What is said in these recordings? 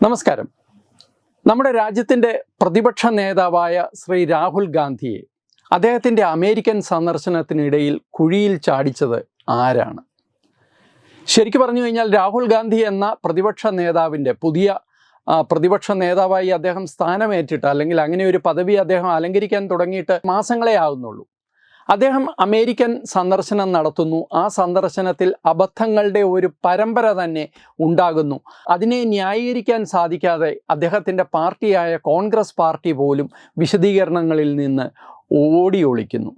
നമസ്കാരം. നമ്മുടെ രാജ്യത്തിന്റെ പ്രതിപക്ഷ നേതാവായ ശ്രീ രാഹുൽ ഗാന്ധിയെ അദ്ദേഹത്തിന്റെ അമേരിക്കൻ സന്ദർശനത്തിനിടയിൽ കുഴിയിൽ ചാടിച്ചത് ആരാണ്? ശരിക്കു പറഞ്ഞു കഴിഞ്ഞാൽ രാഹുൽ ഗാന്ധി എന്ന പ്രതിപക്ഷ നേതാവിന്റെ പുതിയ പ്രതിപക്ഷ നേതാവായി അദ്ദേഹം സ്ഥാനമേറ്റിട്ട് അല്ലെങ്കിൽ അങ്ങനെ ഒരു പദവി അദ്ദേഹം അലങ്കരിക്കാൻ തുടങ്ങിയിട്ട് മാസങ്ങളെ ആകുന്നുള്ളൂ അദ്ദേഹം അമേരിക്കൻ സന്ദർശനം നടത്തുന്നു. ആ സന്ദർശനത്തിൽ അബദ്ധങ്ങളുടെ ഒരു പരമ്പര തന്നെ ഉണ്ടാകുന്നു. അതിനെ ന്യായീകരിക്കാൻ സാധിക്കാതെ അദ്ദേഹത്തിന്റെ പാർട്ടിയായ കോൺഗ്രസ് പാർട്ടി പോലും വിശദീകരണങ്ങളിൽ നിന്ന് ഓടി ഒളിക്കുന്നു.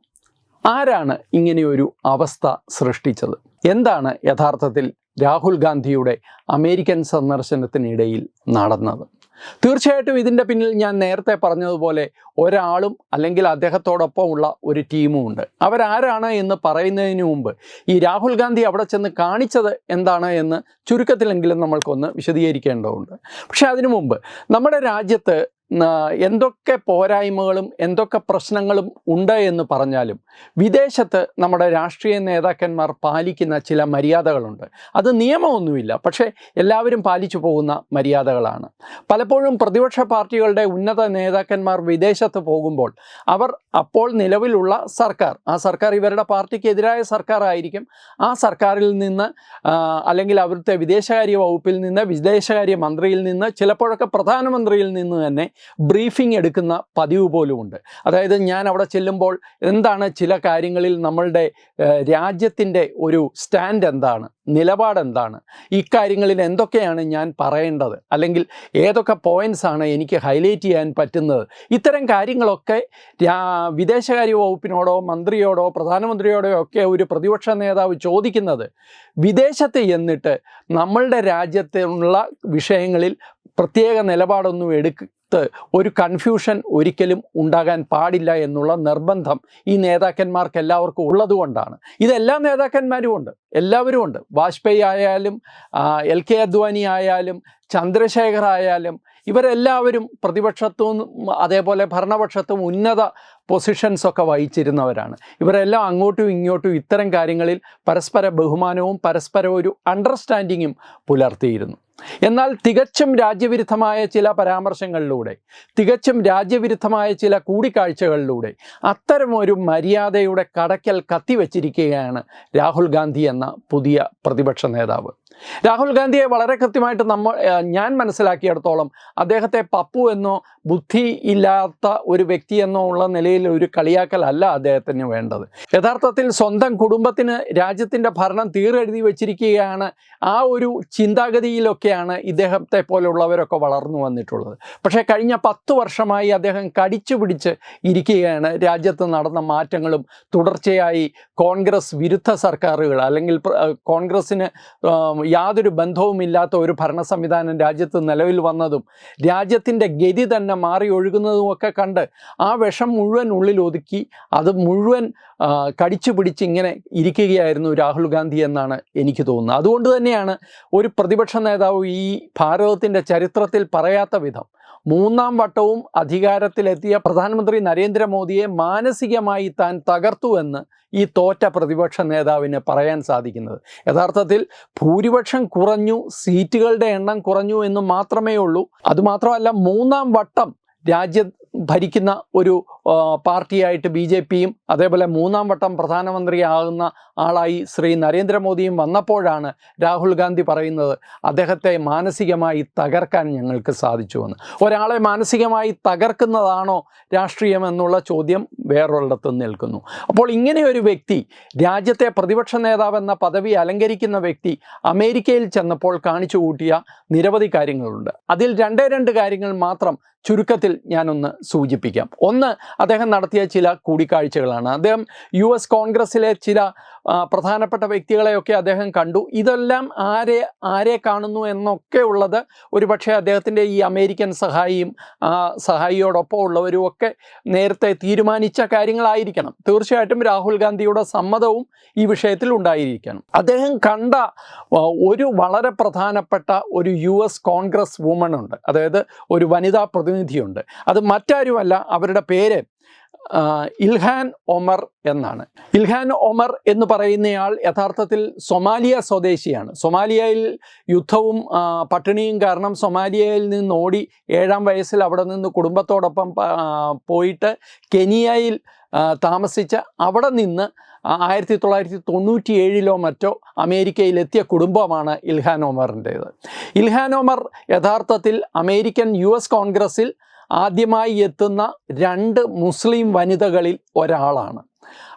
ആരാണ് ഇങ്ങനെയൊരു അവസ്ഥ സൃഷ്ടിച്ചത്? എന്താണ് യഥാർത്ഥത്തിൽ രാഹുൽ ഗാന്ധിയുടെ അമേരിക്കൻ സന്ദർശനത്തിനിടയിൽ നടന്നത്? തീർച്ചയായിട്ടും ഇതിന്റെ പിന്നിൽ ഞാൻ നേരത്തെ പറഞ്ഞതുപോലെ ഒരാളും അല്ലെങ്കിൽ അദ്ദേഹത്തോടൊപ്പം ഉള്ള ഒരു ടീമും ഉണ്ട്. അവരാരാണ് എന്ന് പറയുന്നതിന് മുമ്പ് ഈ രാഹുൽ ഗാന്ധി അവിടെ ചെന്ന് കാണിച്ചത് എന്താണ് എന്ന് ചുരുക്കത്തിലെങ്കിലും നമ്മൾക്കൊന്ന് വിശദീകരിക്കേണ്ടതുണ്ട്. പക്ഷേ അതിനു മുമ്പ് നമ്മുടെ രാജ്യത്ത് എന്തൊക്കെ പോരായ്മകളും എന്തൊക്കെ പ്രശ്നങ്ങളും ഉണ്ട് എന്ന് പറഞ്ഞാലും വിദേശത്ത് നമ്മുടെ രാഷ്ട്രീയ നേതാക്കന്മാർ പാലിക്കുന്ന ചില മര്യാദകളുണ്ട്. അത് നിയമമൊന്നുമില്ല. പക്ഷേ എല്ലാവരും പാലിച്ചു പോകുന്ന മര്യാദകളാണ്. പലപ്പോഴും പ്രതിപക്ഷ പാർട്ടികളുടെ ഉന്നത നേതാക്കന്മാർ വിദേശത്ത് പോകുമ്പോൾ അവർ അപ്പോൾ നിലവിലുള്ള സർക്കാർ ആ സർക്കാർ ഇവരുടെ പാർട്ടിക്കെതിരായ സർക്കാരായിരിക്കും. ആ സർക്കാരിൽ നിന്ന് അല്ലെങ്കിൽ അവരുടെ വിദേശകാര്യ വകുപ്പിൽ നിന്ന് വിദേശകാര്യ മന്ത്രിയിൽ നിന്ന് ചിലപ്പോഴൊക്കെ പ്രധാനമന്ത്രിയിൽ നിന്ന് തന്നെ ബ്രീഫിംഗ് എടുക്കുന്ന പതിവ് പോലുമുണ്ട്. അതായത് ഞാൻ അവിടെ ചെല്ലുമ്പോൾ എന്താണ് ചില കാര്യങ്ങളിൽ നമ്മളുടെ രാജ്യത്തിന്റെ ഒരു സ്റ്റാൻഡ് എന്താണ് നിലപാട് എന്താണ് ഇക്കാര്യങ്ങളിൽ എന്തൊക്കെയാണ് ഞാൻ പറയേണ്ടത് അല്ലെങ്കിൽ ഏതൊക്കെ പോയിന്റ്സ് ആണ് എനിക്ക് ഹൈലൈറ്റ് ചെയ്യാൻ പറ്റുന്നത് ഇത്തരം കാര്യങ്ങളൊക്കെ വിദേശകാര്യ വകുപ്പിനോടോ മന്ത്രിയോടോ പ്രധാനമന്ത്രിയോടോ ഒക്കെ ഒരു പ്രതിപക്ഷ നേതാവ് ചോദിക്കുന്നത് വിദേശത്ത് എന്നിട്ട് നമ്മളുടെ രാജ്യത്തുള്ള വിഷയങ്ങളിൽ പ്രത്യേക നിലപാടൊന്നും എടുത്ത് ഒരു കൺഫ്യൂഷൻ ഒരിക്കലും ഉണ്ടാകാൻ പാടില്ല എന്നുള്ള നിർബന്ധം ഈ നേതാക്കന്മാർക്ക് എല്ലാവർക്കും ഉള്ളതുകൊണ്ടാണ് ഇതെല്ലാ നേതാക്കന്മാരും ഉണ്ട് എല്ലാവരും ഉണ്ട്. വാജ്പേയി ആയാലും എൽ കെ അദ്വാനി ആയാലും ചന്ദ്രശേഖർ ആയാലും ഇവരെല്ലാവരും പ്രതിപക്ഷത്തും അതേപോലെ ഭരണപക്ഷത്തും ഉന്നത പൊസിഷൻസ് ഒക്കെ വഹിച്ചിരുന്നവരാണ്. ഇവരെല്ലാം അങ്ങോട്ടും ഇങ്ങോട്ടും ഇത്തരം കാര്യങ്ങളിൽ പരസ്പര ബഹുമാനവും പരസ്പര ഒരു അണ്ടർസ്റ്റാൻഡിങ്ങും പുലർത്തിയിരുന്നു. എന്നാൽ തികച്ചും രാജ്യവിരുദ്ധമായ ചില പരാമർശങ്ങളിലൂടെ തികച്ചും രാജ്യവിരുദ്ധമായ ചില കൂടിക്കാഴ്ചകളിലൂടെ അത്തരമൊരു മര്യാദയുടെ കടക്കൽ കത്തിവെച്ചിരിക്കുകയാണ് രാഹുൽ ഗാന്ധി എന്ന പുതിയ പ്രതിപക്ഷ നേതാവ്. രാഹുൽ ഗാന്ധിയെ വളരെ കൃത്യമായിട്ട് നമ്മൾ ഞാൻ മനസ്സിലാക്കിയിടത്തോളം അദ്ദേഹത്തെ പപ്പു എന്നോ ബുദ്ധി ഇല്ലാത്ത ഒരു വ്യക്തി എന്നോ ഉള്ള നിലയിൽ ഒരു കളിയാക്കലല്ല അദ്ദേഹത്തിന് വേണ്ടത്. യഥാർത്ഥത്തിൽ സ്വന്തം കുടുംബത്തിന് രാജ്യത്തിന്റെ ഭരണം തീരെഴുതി വെച്ചിരിക്കുകയാണ്. ആ ഒരു ചിന്താഗതിയിലൊക്കെയാണ് ഇദ്ദേഹത്തെ പോലുള്ളവരൊക്കെ വളർന്നു വന്നിട്ടുള്ളത്. പക്ഷേ കഴിഞ്ഞ പത്ത് വർഷമായി അദ്ദേഹം കടിച്ചു പിടിച്ച് ഇരിക്കുകയാണ്. രാജ്യത്ത് നടന്ന മാറ്റങ്ങളും തുടർച്ചയായി കോൺഗ്രസ് വിരുദ്ധ സർക്കാരുകൾ അല്ലെങ്കിൽ കോൺഗ്രസ്സിന് യാതൊരു ബന്ധവുമില്ലാത്ത ഒരു ഭരണ സംവിധാനം രാജ്യത്ത് നിലവിൽ വന്നതും രാജ്യത്തിന്റെ ഗതി തന്നെ മാറി ഒഴുകുന്നതും ഒക്കെ കണ്ട് ആ വിഷം മുഴുവൻ ഉള്ളിൽ ഒതുക്കി അത് മുഴുവൻ കടിച്ചു പിടിച്ച് ഇങ്ങനെ ഇരിക്കുകയായിരുന്നു രാഹുൽ ഗാന്ധി എന്നാണ് എനിക്ക് തോന്നുന്നത്. അതുകൊണ്ട് തന്നെയാണ് ഒരു പ്രതിപക്ഷ നേതാവ് ഈ ഭാരതത്തിന്റെ ചരിത്രത്തിൽ പറയാത്ത വിധം മൂന്നാം വട്ടവും അധികാരത്തിലെത്തിയ പ്രധാനമന്ത്രി നരേന്ദ്രമോദിയെ മാനസികമായി താൻ തകർത്തു എന്ന് ഈ തോറ്റ പ്രതിപക്ഷ നേതാവിന് പറയാൻ സാധിക്കുന്നത്. യഥാർത്ഥത്തിൽ ഭൂരിപക്ഷം കുറഞ്ഞു സീറ്റുകളുടെ എണ്ണം കുറഞ്ഞു എന്ന് മാത്രമേ ഉള്ളൂ. അതുമാത്രമല്ല മൂന്നാം വട്ടം രാജ്യം ഭരിക്കുന്ന ഒരു പാർട്ടിയായിട്ട് ബി ജെ പിയും അതേപോലെ മൂന്നാം വട്ടം പ്രധാനമന്ത്രിയാകുന്ന ആളായി ശ്രീ നരേന്ദ്രമോദിയും വന്നപ്പോഴാണ് രാഹുൽ ഗാന്ധി പറയുന്നത് അദ്ദേഹത്തെ മാനസികമായി തകർക്കാൻ ഞങ്ങൾക്ക് സാധിച്ചുവെന്ന്. ഒരാളെ മാനസികമായി തകർക്കുന്നതാണോ രാഷ്ട്രീയം എന്നുള്ള ചോദ്യം വേറൊരിടത്ത് നിൽക്കുന്നു. അപ്പോൾ ഇങ്ങനെ ഒരു വ്യക്തി രാജ്യത്തെ പ്രതിപക്ഷ നേതാവ് എന്ന പദവി അലങ്കരിക്കുന്ന വ്യക്തി അമേരിക്കയിൽ ചെന്നപ്പോൾ കാണിച്ചു കൂട്ടിയ നിരവധി കാര്യങ്ങളുണ്ട്. അതിൽ രണ്ടേ രണ്ട് കാര്യങ്ങൾ മാത്രം ചുരുക്കത്തിൽ ഞാനൊന്ന് സൂചിപ്പിക്കാം. ഒന്ന് അദ്ദേഹം നടത്തിയ ചില കൂടിക്കാഴ്ചകളാണ്. അദ്ദേഹം യു കോൺഗ്രസ്സിലെ ചില പ്രധാനപ്പെട്ട വ്യക്തികളെയൊക്കെ അദ്ദേഹം കണ്ടു. ഇതെല്ലാം ആരെ ആരെ കാണുന്നു എന്നൊക്കെ ഉള്ളത് ഒരുപക്ഷെ അദ്ദേഹത്തിന്റെ ഈ അമേരിക്കൻ സഹായിയും സഹായിയോടൊപ്പം ഉള്ളവരും ഒക്കെ നേരത്തെ തീരുമാനിച്ച കാര്യങ്ങളായിരിക്കണം. തീർച്ചയായിട്ടും രാഹുൽ ഗാന്ധിയുടെ സമ്മതവും ഈ വിഷയത്തിൽ ഉണ്ടായിരിക്കണം. അദ്ദേഹം കണ്ട ഒരു വളരെ പ്രധാനപ്പെട്ട ഒരു യു എസ് കോൺഗ്രസ് വുമൺ ഉണ്ട്. അതായത് ഒരു വനിതാ പ്രതിനിധിയുണ്ട്. അത് മറ്റാരുമല്ല അവരുടെ പേര് ഇൽഹാൻ ഒമർ എന്നാണ്. ഇൽഹാൻ ഒമർ എന്ന് പറയുന്നയാൾ യഥാർത്ഥത്തിൽ സൊമാലിയ സ്വദേശിയാണ്. സൊമാലിയയിൽ യുദ്ധവും പട്ടിണിയും കാരണം സൊമാലിയയിൽ നിന്ന് ഓടി ഏഴാം വയസ്സിൽ അവിടെ നിന്ന് കുടുംബത്തോടൊപ്പം പോയിട്ട് കെനിയയിൽ താമസിച്ച അവിടെ നിന്ന് ആയിരത്തി തൊള്ളായിരത്തി തൊണ്ണൂറ്റി ഏഴിലോ മറ്റോ അമേരിക്കയിലെത്തിയ കുടുംബമാണ് ഇൽഹാൻ ഒമറിന്റേത്. ഇൽഹാൻ ഒമർ യഥാർത്ഥത്തിൽ അമേരിക്കൻ യു എസ് കോൺഗ്രസിൽ ആദ്യമായി എത്തുന്ന രണ്ട് മുസ്ലിം വനിതകളിൽ ഒരാളാണ്.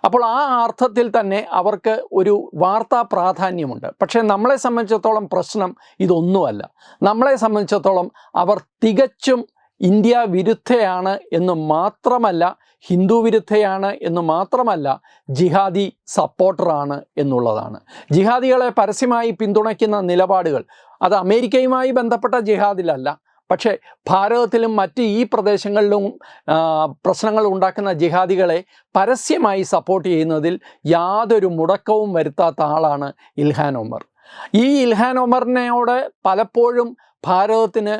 അപ്പോൾ ആ അർത്ഥത്തിൽ തന്നെ അവർക്ക് ഒരു വാർത്താ പ്രാധാന്യമുണ്ട്. പക്ഷേ നമ്മളെ സംബന്ധിച്ചിടത്തോളം പ്രശ്നം ഇതൊന്നുമല്ല. നമ്മളെ സംബന്ധിച്ചിടത്തോളം അവർ തികച്ചും ഇന്ത്യ വിരുദ്ധയാണ് എന്ന് മാത്രമല്ല ഹിന്ദു വിരുദ്ധയാണ് എന്ന് മാത്രമല്ല ജിഹാദി സപ്പോർട്ടറാണ് എന്നുള്ളതാണ്. ജിഹാദികളെ പരസ്യമായി പിന്തുണയ്ക്കുന്ന നിലപാടുകൾ അത് അമേരിക്കയുമായി ബന്ധപ്പെട്ട ജിഹാദിലല്ല പക്ഷേ ഭാരതത്തിലും മറ്റ് ഈ പ്രദേശങ്ങളിലും പ്രശ്നങ്ങൾ ഉണ്ടാക്കുന്ന ജിഹാദികളെ പരസ്യമായി സപ്പോർട്ട് ചെയ്യുന്നതിൽ യാതൊരു മുടക്കവും വരുത്താത്ത ആളാണ് ഇൽഹാൻ ഒമർ ഈ ഇൽഹാൻ ഒമറിനോട് പലപ്പോഴും ഭാരതത്തിന്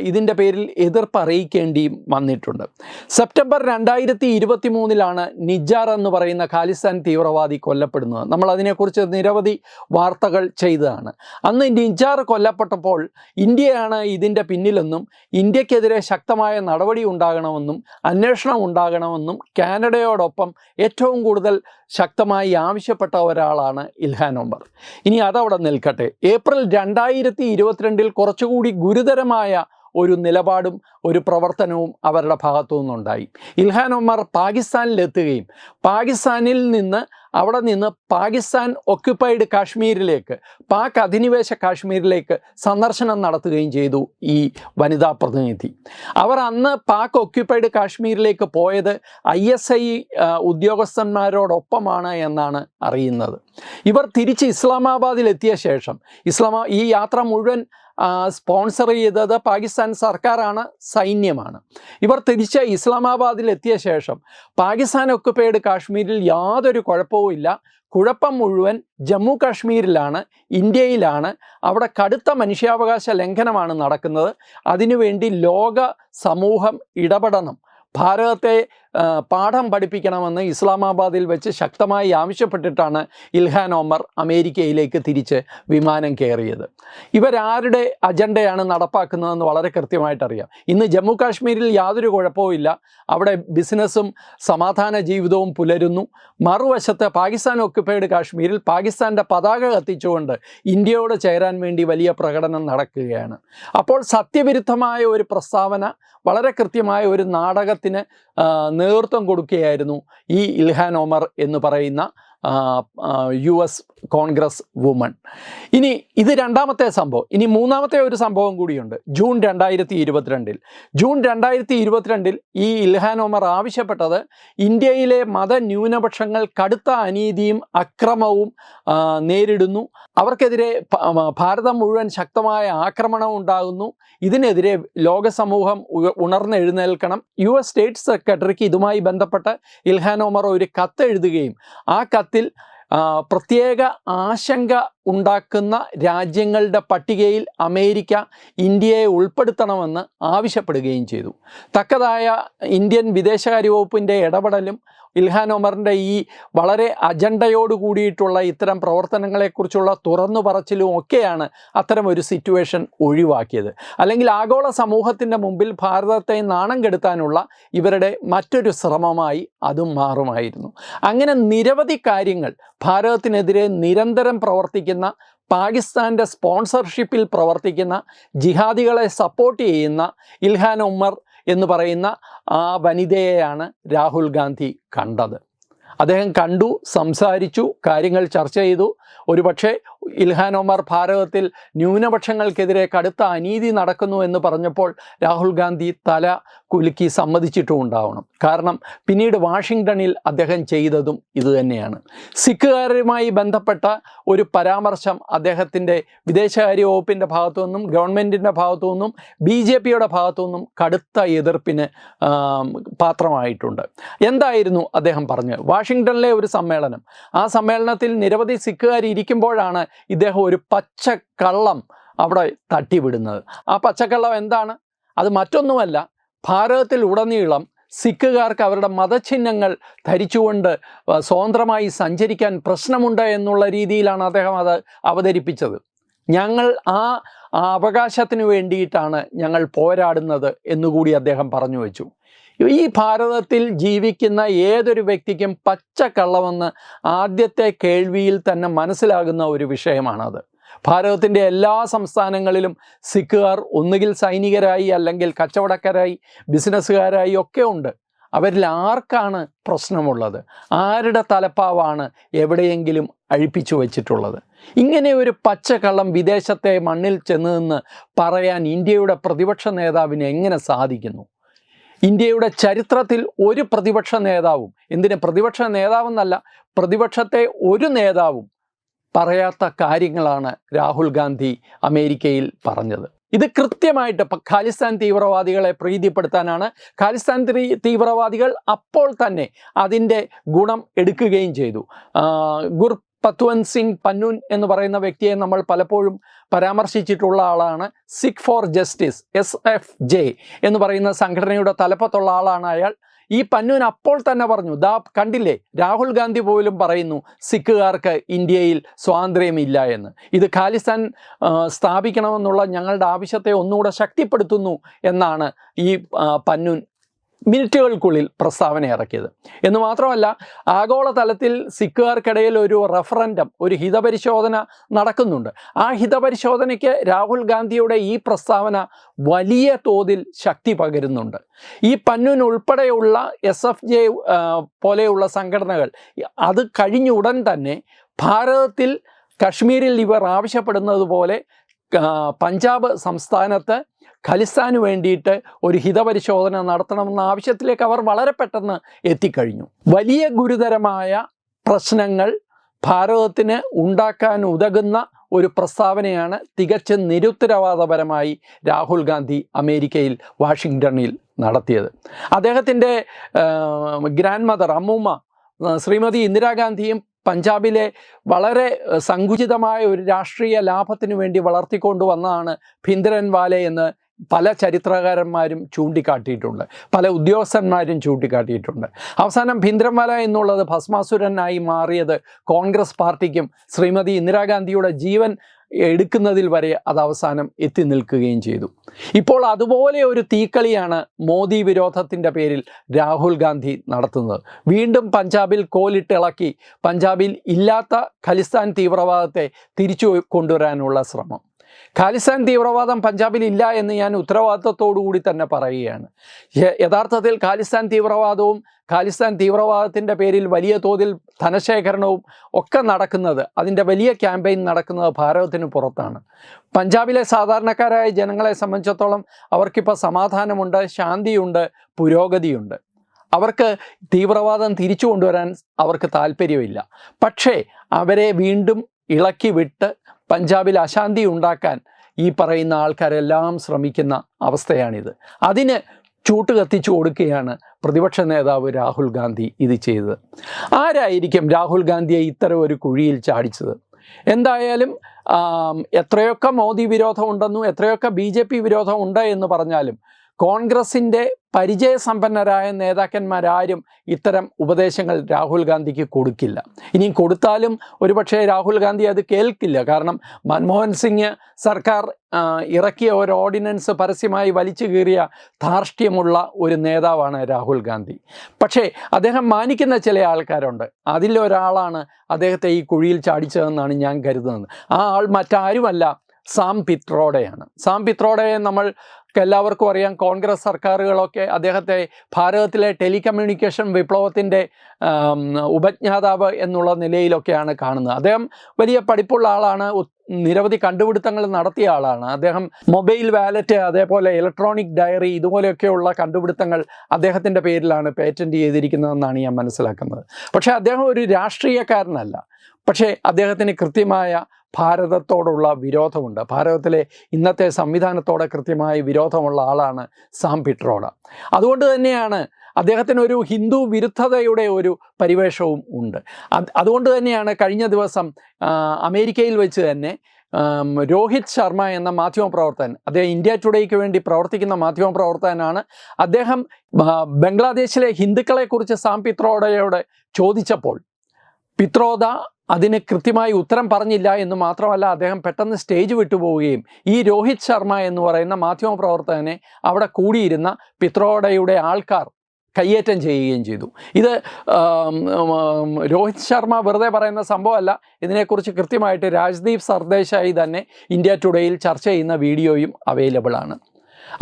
ഇതിന്റെ പേരിൽ എതിർപ്പ് അറിയിക്കേണ്ടിയും വന്നിട്ടുണ്ട്. സെപ്റ്റംബർ രണ്ടായിരത്തി ഇരുപത്തി മൂന്നിലാണ് നിജാർ എന്ന് പറയുന്ന ഖാലിസ്ഥാൻ തീവ്രവാദി കൊല്ലപ്പെടുന്നത്. നമ്മൾ അതിനെക്കുറിച്ച് നിരവധി വാർത്തകൾ ചെയ്തതാണ്. അന്ന് നിജാർ കൊല്ലപ്പെട്ടപ്പോൾ ഇന്ത്യയാണ് ഇതിന്റെ പിന്നിലെന്നും ഇന്ത്യക്കെതിരെ ശക്തമായ നടപടി ഉണ്ടാകണമെന്നും അന്വേഷണം ഉണ്ടാകണമെന്നും കാനഡയോടൊപ്പം ഏറ്റവും കൂടുതൽ ശക്തമായി ആവശ്യപ്പെട്ട ഒരാളാണ് ഇൽഹാൻ ഒമ്പർ ഇനി അതവിടെ നിൽക്കട്ടെ. ഏപ്രിൽ രണ്ടായിരത്തി ഇരുപത്തിരണ്ടിൽ കുറച്ചുകൂടി ഗുരുതരമായ ഒരു നിലപാടും ഒരു പ്രവർത്തനവും അവരുടെ ഭാഗത്തു നിന്നുണ്ടായി. ഇൽഹാൻ ഒമർ പാകിസ്ഥാനിലെത്തുകയും പാകിസ്ഥാനിൽ നിന്ന് അവിടെ നിന്ന് പാകിസ്ഥാൻ ഒക്യുപ്പൈഡ് കാശ്മീരിലേക്ക് പാക് അധിനിവേശ കാശ്മീരിലേക്ക് സന്ദർശനം നടത്തുകയും ചെയ്തു ഈ വനിതാ പ്രതിനിധി. അവർ അന്ന് പാക് ഒക്യുപ്പൈഡ് കാശ്മീരിലേക്ക് പോയത് ഐ എസ് ഐ ഉദ്യോഗസ്ഥന്മാരോടൊപ്പമാണ് എന്നാണ് അറിയുന്നത്. ഇവർ തിരിച്ച് ഇസ്ലാമാബാദിലെത്തിയ ശേഷം ഇസ്ലാമാ ഈ യാത്ര മുഴുവൻ സ്പോൺസർ ചെയ്തത് പാകിസ്ഥാൻ സർക്കാരാണ് സൈന്യമാണ്. ഇവർ തിരിച്ച് ഇസ്ലാമാബാദിൽ എത്തിയ ശേഷം പാകിസ്ഥാൻ ഒക്കുപ്പൈഡ് കാശ്മീരിൽ യാതൊരു കുഴപ്പവുമില്ല കുഴപ്പം മുഴുവൻ ജമ്മു കാശ്മീരിലാണ് ഇന്ത്യയിലാണ്. അവിടെ കടുത്ത മനുഷ്യാവകാശ ലംഘനമാണ് നടക്കുന്നത്. അതിനുവേണ്ടി ലോക സമൂഹം ഇടപെടണം. ഭാരതത്തെ പാഠം പഠിപ്പിക്കണമെന്ന് ഇസ്ലാമാബാദിൽ വെച്ച് ശക്തമായി ആവശ്യപ്പെട്ടിട്ടാണ് ഇൽഹാൻ ഒമർ അമേരിക്കയിലേക്ക് തിരിച്ച് വിമാനം കയറിയത്. ഇവരാരുടെ അജണ്ടയാണ് നടപ്പാക്കുന്നതെന്ന് വളരെ കൃത്യമായിട്ടറിയാം. ഇന്ന് ജമ്മു കാശ്മീരിൽ യാതൊരു കുഴപ്പവുമില്ല. അവിടെ ബിസിനസ്സും സമാധാന ജീവിതവും പുലരുന്നു. മറുവശത്ത് പാകിസ്ഥാൻ ഒക്യുപ്പൈഡ് കാശ്മീരിൽ പാകിസ്ഥാന്റെ പതാക കത്തിച്ചുകൊണ്ട് ഇന്ത്യയോട് ചേരാൻ വേണ്ടി വലിയ പ്രകടനം നടക്കുകയാണ്. അപ്പോൾ സത്യവിരുദ്ധമായ ഒരു പ്രസ്താവന വളരെ കൃത്യമായ ഒരു നാടകത്തിന് നേതൃത്വം കൊടുക്കുകയായിരുന്നു ഈ ഇൽഹാൻ ഒമർ എന്ന് പറയുന്ന യു എസ് കോൺഗ്രസ് വുമൺ. ഇനി ഇത് രണ്ടാമത്തെ സംഭവം. ഇനി മൂന്നാമത്തെ ഒരു സംഭവം കൂടിയുണ്ട്. ജൂൺ രണ്ടായിരത്തി ഇരുപത്തിരണ്ടിൽ ജൂൺ രണ്ടായിരത്തി ഇരുപത്തിരണ്ടിൽ ഈ ഇൽഹാൻ ഒമർ ആവശ്യപ്പെട്ടത് ഇന്ത്യയിലെ മതന്യൂനപക്ഷങ്ങൾ കടുത്ത അനീതിയും അക്രമവും നേരിടുന്നു. അവർക്കെതിരെ ഭാരതം മുഴുവൻ ശക്തമായ ആക്രമണം ഉണ്ടാകുന്നു. ഇതിനെതിരെ ലോക സമൂഹം ഉ- ഉണർന്നെഴുന്നേൽക്കണം. യു എസ് സ്റ്റേറ്റ് സെക്രട്ടറിക്ക് ഇതുമായി ബന്ധപ്പെട്ട് ഇൽഹാൻ ഒമർ ഒരു കത്ത് എഴുതുകയും ആ കത്തിൽ ആ, പ്രത്യേക ആശങ്ക ഉണ്ടാക്കുന്ന രാജ്യങ്ങളുടെ പട്ടികയിൽ അമേരിക്ക ഇന്ത്യയെ ഉൾപ്പെടുത്തണമെന്ന് ആവശ്യപ്പെടുകയും ചെയ്തു. തക്കതായ ഇന്ത്യൻ വിദേശകാര്യ വകുപ്പിന്റെ ഇടപെടലും ഇൽഹാൻ ഒമറിന്റെ ഈ വളരെ അജണ്ടയോട് കൂടിയിട്ടുള്ള ഇത്തരം പ്രവർത്തനങ്ങളെക്കുറിച്ചുള്ള തുറന്നു പറച്ചിലും ഒക്കെയാണ് അത്തരം ഒരു സിറ്റുവേഷൻ ഒഴിവാക്കിയത്. അല്ലെങ്കിൽ ആഗോള സമൂഹത്തിന്റെ മുമ്പിൽ ഭാരതത്തെ നാണം കെടുത്താനുള്ള ഇവരുടെ മറ്റൊരു ശ്രമമായി അതും മാറുമായിരുന്നു. അങ്ങനെ നിരവധി കാര്യങ്ങൾ ഭാരതത്തിനെതിരെ നിരന്തരം പ്രവർത്തിക്കുന്ന പാകിസ്ഥാന്റെ സ്പോൺസർഷിപ്പിൽ പ്രവർത്തിക്കുന്ന ജിഹാദികളെ സപ്പോർട്ട് ചെയ്യുന്ന ഇൽഹാൻ ഉമ്മർ എന്ന് പറയുന്ന ആ വനിതയെയാണ് രാഹുൽ ഗാന്ധി കണ്ടത്. അദ്ദേഹം കണ്ടു സംസാരിച്ചു കാര്യങ്ങൾ ചർച്ച ചെയ്തു. ഒരുപക്ഷെ ഇൽഹാൻ ഒമർ ഭാരതത്തിൽ ന്യൂനപക്ഷങ്ങൾക്കെതിരെ കടുത്ത അനീതി നടക്കുന്നു എന്ന് പറഞ്ഞപ്പോൾ രാഹുൽ ഗാന്ധി തല കുലുക്കി സമ്മതിച്ചിട്ടും ഉണ്ടാവണം. കാരണം പിന്നീട് വാഷിങ്ടണിൽ അദ്ദേഹം ചെയ്തതും ഇതുതന്നെയാണ് സിഖുകാരുമായി ബന്ധപ്പെട്ട ഒരു പരാമർശം അദ്ദേഹത്തിന്റെ വിദേശകാര്യ വകുപ്പിന്റെ ഭാഗത്തു നിന്നും ഗവൺമെന്റിന്റെ ഭാഗത്തു നിന്നും ബി ജെ പിയുടെ ഭാഗത്തു നിന്നും കടുത്ത എതിർപ്പിന് പാത്രമായിട്ടുണ്ട്. എന്തായിരുന്നു അദ്ദേഹം പറഞ്ഞത്? വാഷിങ്ടണിലെ ഒരു സമ്മേളനം. ആ സമ്മേളനത്തിൽ നിരവധി സിഖുകാർ ഇരിക്കുമ്പോഴാണ് ഇദ്ദേഹം ഒരു പച്ചക്കള്ളം അവിടെ തട്ടിവിടുന്നത്. ആ പച്ചക്കള്ളം എന്താണ്? അത് മറ്റൊന്നുമല്ല ഭാരതത്തിൽ ഉടനീളം സിഖുകാർക്ക് അവരുടെ മതചിഹ്നങ്ങൾ ധരിച്ചുകൊണ്ട് സ്വതന്ത്രമായി സഞ്ചരിക്കാൻ പ്രശ്നമുണ്ട് എന്നുള്ള രീതിയിലാണ് അദ്ദേഹം അത് അവതരിപ്പിച്ചത്. ഞങ്ങൾ ആ അവകാശത്തിന് വേണ്ടിയിട്ടാണ് ഞങ്ങൾ പോരാടുന്നത് എന്നുകൂടി അദ്ദേഹം പറഞ്ഞു വെച്ചു. ഈ ഭാരതത്തിൽ ജീവിക്കുന്ന ഏതൊരു വ്യക്തിക്കും പച്ചക്കള്ളമെന്ന് ആദ്യത്തെ കേൾവിയിൽ തന്നെ മനസ്സിലാകുന്ന ഒരു വിഷയമാണത്. ഭാരതത്തിന്റെ എല്ലാ സംസ്ഥാനങ്ങളിലും സിഖുകാർ ഒന്നുകിൽ സൈനികരായി അല്ലെങ്കിൽ കച്ചവടക്കാരായി ബിസിനസ്സുകാരായി ഒക്കെ ഉണ്ട്. അവരിൽ ആർക്കാണ് പ്രശ്നമുള്ളത്? ആരുടെ തലപ്പാവാണ് എവിടെയെങ്കിലും അഴിപ്പിച്ചു വച്ചിട്ടുള്ളത്? ഇങ്ങനെ ഒരു പച്ചക്കള്ളം വിദേശത്തെ മണ്ണിൽ ചെന്ന് നിന്ന് പറയാൻ ഇന്ത്യയുടെ പ്രതിപക്ഷ നേതാവിന് എങ്ങനെ സാധിക്കുന്നു? ഇന്ത്യയുടെ ചരിത്രത്തിൽ ഒരു പ്രതിപക്ഷ നേതാവും എന്തിന് പ്രതിപക്ഷ നേതാവെന്നല്ല പ്രതിപക്ഷത്തെ ഒരു നേതാവും പറയാത്ത കാര്യങ്ങളാണ് രാഹുൽ ഗാന്ധി അമേരിക്കയിൽ പറഞ്ഞത്. ഇത് കൃത്യമായിട്ട് ഖാലിസ്ഥാൻ തീവ്രവാദികളെ പ്രീതിപ്പെടുത്താനാണ്. ഖാലിസ്ഥാൻ തീവ്രവാദികൾ അപ്പോൾ തന്നെ അതിന്റെ ഗുണം എടുക്കുകയും ചെയ്തു. ഗുർ പത്വന്ത് സിംഗ് പന്നുൻ എന്ന് പറയുന്ന വ്യക്തിയെ നമ്മൾ പലപ്പോഴും പരാമർശിച്ചിട്ടുള്ള ആളാണ്. Sikh for justice S F J എന്ന് പറയുന്ന സംഘടനയുടെ തലപ്പത്തുള്ള ആളാണ് അയാൾ. ഈ പന്നുൻ അപ്പോൾ തന്നെ പറഞ്ഞു ദാ കണ്ടില്ലേ രാഹുൽ ഗാന്ധി പോലും പറയുന്നു സിഖുകാർക്ക് ഇന്ത്യയിൽ സ്വാതന്ത്ര്യമില്ല എന്ന്. ഇത് ഖാലിസ്ഥാൻ സ്ഥാപിക്കണമെന്നുള്ള ഞങ്ങളുടെ ആവശ്യത്തെ ഒന്നുകൂടെ ശക്തിപ്പെടുത്തുന്നു എന്നാണ് ഈ പന്നൂൻ മിനിറ്റുകൾക്കുള്ളിൽ പ്രസ്താവന ഇറക്കിയത്. എന്ന് മാത്രമല്ല ആഗോളതലത്തിൽ സിഖുകാർക്കിടയിൽ ഒരു റഫറൻഡം ഒരു ഹിതപരിശോധന നടക്കുന്നുണ്ട്. ആ ഹിതപരിശോധനയ്ക്ക് രാഹുൽ ഗാന്ധിയുടെ ഈ പ്രസ്താവന വലിയ തോതിൽ ശക്തി പകരുന്നുണ്ട്. ഈ പന്നൂൻ ഉൾപ്പെടെയുള്ള എസ് എഫ് ജെ പോലെയുള്ള സംഘടനകൾ അത് കഴിഞ്ഞ ഉടൻ തന്നെ ഭാരതത്തിൽ കശ്മീരിൽ ഇവർ ആവശ്യപ്പെടുന്നത് പോലെ പഞ്ചാബ് സംസ്ഥാനത്ത് ഖലിസ്ഥാന് വേണ്ടിയിട്ട് ഒരു ഹിതപരിശോധന നടത്തണമെന്ന ആവശ്യത്തിലേക്ക് അവർ വളരെ പെട്ടെന്ന് എത്തിക്കഴിഞ്ഞു. വലിയ ഗുരുതരമായ പ്രശ്നങ്ങൾ ഭാരതത്തിന് ഉണ്ടാക്കാൻ ഉതകുന്ന ഒരു പ്രസ്താവനയാണ് തികച്ചും നിരുത്തരവാദപരമായി രാഹുൽ ഗാന്ധി അമേരിക്കയിൽ വാഷിങ്ടണിൽ നടത്തിയത്. അദ്ദേഹത്തിന്റെ ഗ്രാൻഡ് മദർ അമ്മൂമ്മ ശ്രീമതി ഇന്ദിരാഗാന്ധിയും പഞ്ചാബിലെ വളരെ സങ്കുചിതമായ ഒരു രാഷ്ട്രീയ ലാഭത്തിനു വേണ്ടി വളർത്തിക്കൊണ്ടുവന്നതാണ് ഭിന്ദ്രൻവാലെ എന്ന് പല ചരിത്രകാരന്മാരും ചൂണ്ടിക്കാട്ടിയിട്ടുണ്ട്. പല ഉദ്യോഗസ്ഥന്മാരും ചൂണ്ടിക്കാട്ടിയിട്ടുണ്ട്. അവസാനം ഭിന്ദ്രൻവാല എന്നുള്ളത് ഭസ്മാസുരനായി മാറിയത് കോൺഗ്രസ് പാർട്ടിക്കും ശ്രീമതി ഇന്ദിരാഗാന്ധിയുടെ ജീവൻ എടുക്കുന്നതിൽ വരെ അത് അവസാനം എത്തി നിൽക്കുകയും ചെയ്തു. ഇപ്പോൾ അതുപോലെ ഒരു തീക്കളിയാണ് മോദി വിരോധത്തിന്റെ പേരിൽ രാഹുൽ ഗാന്ധി നടത്തുന്നത്. വീണ്ടും പഞ്ചാബിൽ കോലിട്ടിളക്കി പഞ്ചാബിൽ ഇല്ലാത്ത ഖലിസ്ഥാൻ തീവ്രവാദത്തെ തിരിച്ചു കൊണ്ടുവരാനുള്ള ശ്രമം. ഖാലിസ്ഥാൻ തീവ്രവാദം പഞ്ചാബിൽ ഇല്ല എന്ന് ഞാൻ ഉത്തരവാദിത്തത്തോടുകൂടി തന്നെ പറയുകയാണ്. യഥാർത്ഥത്തിൽ ഖാലിസ്ഥാൻ തീവ്രവാദവും ഖാലിസ്ഥാൻ തീവ്രവാദത്തിന്റെ പേരിൽ വലിയ തോതിൽ ധനശേഖരണവും ഒക്കെ നടക്കുന്നത് അതിന്റെ വലിയ ക്യാമ്പയിൻ നടക്കുന്നത് ഭാരതത്തിന് പുറത്താണ്. പഞ്ചാബിലെ സാധാരണക്കാരായ ജനങ്ങളെ സംബന്ധിച്ചിടത്തോളം അവർക്കിപ്പോൾ സമാധാനമുണ്ട് ശാന്തിയുണ്ട് പുരോഗതിയുണ്ട്. അവർക്ക് തീവ്രവാദം തിരിച്ചു കൊണ്ടുവരാൻ അവർക്ക് താല്പര്യമില്ല. പക്ഷേ അവരെ വീണ്ടും ഇളക്കി വിട്ട് പഞ്ചാബിൽ അശാന്തി ഉണ്ടാക്കാൻ ഈ പറയുന്ന ആൾക്കാരെല്ലാം ശ്രമിക്കുന്ന അവസ്ഥയാണിത്. അതിന് ചൂട്ട് കത്തിച്ചു കൊടുക്കുകയാണ് പ്രതിപക്ഷ നേതാവ് രാഹുൽ ഗാന്ധി ഇത് ചെയ്തത്. ആരായിരിക്കും രാഹുൽ ഗാന്ധിയെ ഇത്തരം ഒരു കുഴിയിൽ ചാടിച്ചത്? എന്തായാലും എത്രയൊക്കെ മോദി വിരോധം ഉണ്ടെന്നും എത്രയൊക്കെ ബി ജെ പി വിരോധം ഉണ്ട് എന്ന് പറഞ്ഞാലും കോൺഗ്രസിന്റെ പരിചയസമ്പന്നരായ നേതാക്കന്മാരാരും ഇത്തരം ഉപദേശങ്ങൾ രാഹുൽ ഗാന്ധിക്ക് കൊടുക്കില്ല. ഇനിയും കൊടുത്താലും ഒരുപക്ഷെ രാഹുൽ ഗാന്ധി അത് കേൾക്കില്ല. കാരണം മൻമോഹൻ സിംഗ് സർക്കാർ ഇറക്കിയ ഒരു ഓർഡിനൻസ് പരസ്യമായി വലിച്ചു കീറിയ ധാർഷ്ട്യമുള്ള ഒരു നേതാവാണ് രാഹുൽ ഗാന്ധി. പക്ഷേ അദ്ദേഹം മാനിക്കുന്ന ചില ആൾക്കാരുണ്ട്. അതിലൊരാളാണ് അദ്ദേഹത്തെ ഈ കുഴിയിൽ ചാടിച്ചതെന്നാണ് ഞാൻ കരുതുന്നത്. ആ ആൾ മറ്റാരുമല്ല. സാം പിത്രോഡയാണ് സാം പിത്രോഡയെ നമ്മൾ എല്ലാവർക്കും അറിയാം. കോൺഗ്രസ് സർക്കാരുകളൊക്കെ അദ്ദേഹത്തെ ഭാരതത്തിലെ ടെലികമ്മ്യൂണിക്കേഷൻ വിപ്ലവത്തിന്റെ ഉപജ്ഞാതാവ് എന്നുള്ള നിലയിലൊക്കെയാണ് കാണുന്നത്. അദ്ദേഹം വലിയ പഠിപ്പുള്ള ആളാണ്. നിരവധി കണ്ടുപിടുത്തങ്ങൾ നടത്തിയ ആളാണ്. അദ്ദേഹം മൊബൈൽ വാലറ്റ് അതേപോലെ ഇലക്ട്രോണിക് ഡയറി ഇതുപോലെയൊക്കെയുള്ള കണ്ടുപിടുത്തങ്ങൾ അദ്ദേഹത്തിന്റെ പേരിലാണ് പേറ്റന്റ് ചെയ്തിരിക്കുന്നതെന്നാണ് ഞാൻ മനസ്സിലാക്കുന്നത്. പക്ഷേ അദ്ദേഹം ഒരു രാഷ്ട്രീയക്കാരനല്ല. പക്ഷേ അദ്ദേഹത്തിന് കൃത്യമായ ഭാരതത്തോടുള്ള വിരോധമുണ്ട്. ഭാരതത്തിലെ ഇന്നത്തെ സംവിധാനത്തോടെ കൃത്യമായി വിരോധമുള്ള ആളാണ് സാം പിട്രോഡ. അതുകൊണ്ട് തന്നെയാണ് അദ്ദേഹത്തിന് ഒരു ഹിന്ദു വിരുദ്ധതയുടെ ഒരു പരിവേഷവും ഉണ്ട്. അത് അതുകൊണ്ട് തന്നെയാണ് കഴിഞ്ഞ ദിവസം അമേരിക്കയിൽ വെച്ച് തന്നെ രോഹിത് ശർമ്മ എന്ന മാധ്യമപ്രവർത്തകൻ അദ്ദേഹം ഇന്ത്യ ടുഡേക്ക് വേണ്ടി പ്രവർത്തിക്കുന്ന മാധ്യമപ്രവർത്തകനാണ്. അദ്ദേഹം ബംഗ്ലാദേശിലെ ഹിന്ദുക്കളെക്കുറിച്ച് സാം പിത്രോഡയോട് ചോദിച്ചപ്പോൾ പിത്രോദ അതിന് കൃത്യമായി ഉത്തരം പറഞ്ഞില്ല എന്ന് മാത്രമല്ല അദ്ദേഹം പെട്ടെന്ന് സ്റ്റേജ് വിട്ടുപോവുകയും ഈ രോഹിത് ശർമ്മ എന്ന് പറയുന്ന മാധ്യമപ്രവർത്തകനെ അവിടെ കൂടിയിരുന്ന പിത്രോഡയുടെ ആൾക്കാർ കയ്യേറ്റം ചെയ്യുകയും ചെയ്തു. ഇത് രോഹിത് ശർമ്മ വെറുതെ പറയുന്ന സംഭവമല്ല. ഇതിനെക്കുറിച്ച് കൃത്യമായിട്ട് രാജ്ദീപ് സർദേശായി തന്നെ ഇന്ത്യ ടുഡേയിൽ ചർച്ച ചെയ്യുന്ന വീഡിയോയും അവൈലബിൾ ആണ്.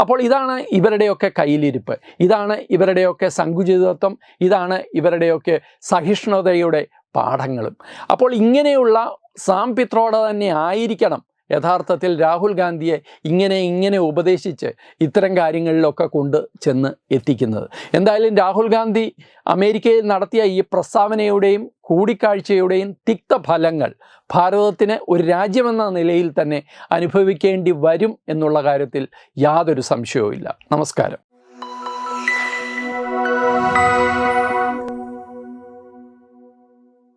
അപ്പോൾ ഇതാണ് ഇവരുടെയൊക്കെ കയ്യിലിരിപ്പ്. ഇതാണ് ഇവരുടെയൊക്കെ സങ്കുചിതത്വം. ഇതാണ് ഇവരുടെയൊക്കെ സഹിഷ്ണുതയുടെ പാഠങ്ങളും. അപ്പോൾ ഇങ്ങനെയുള്ള സാം പിത്രോട തന്നെ ആയിരിക്കണം. യഥാർത്ഥത്തിൽ രാഹുൽ ഗാന്ധിയെ ഇങ്ങനെ ഇങ്ങനെ ഉപദേശിച്ച് ഇത്തരം കാര്യങ്ങളിലൊക്കെ കൊണ്ട് ചെന്ന് എത്തിക്കുന്നത്. എന്തായാലും രാഹുൽ ഗാന്ധി അമേരിക്കയിൽ നടത്തിയ ഈ പ്രസ്താവനയുടെയും കൂടിക്കാഴ്ചയുടെയും തിക്തഫലങ്ങൾ ഭാരതത്തിന് ഒരു രാജ്യമെന്ന നിലയിൽ തന്നെ അനുഭവിക്കേണ്ടി വരും എന്നുള്ള കാര്യത്തിൽ യാതൊരു സംശയവുമില്ല. നമസ്കാരം.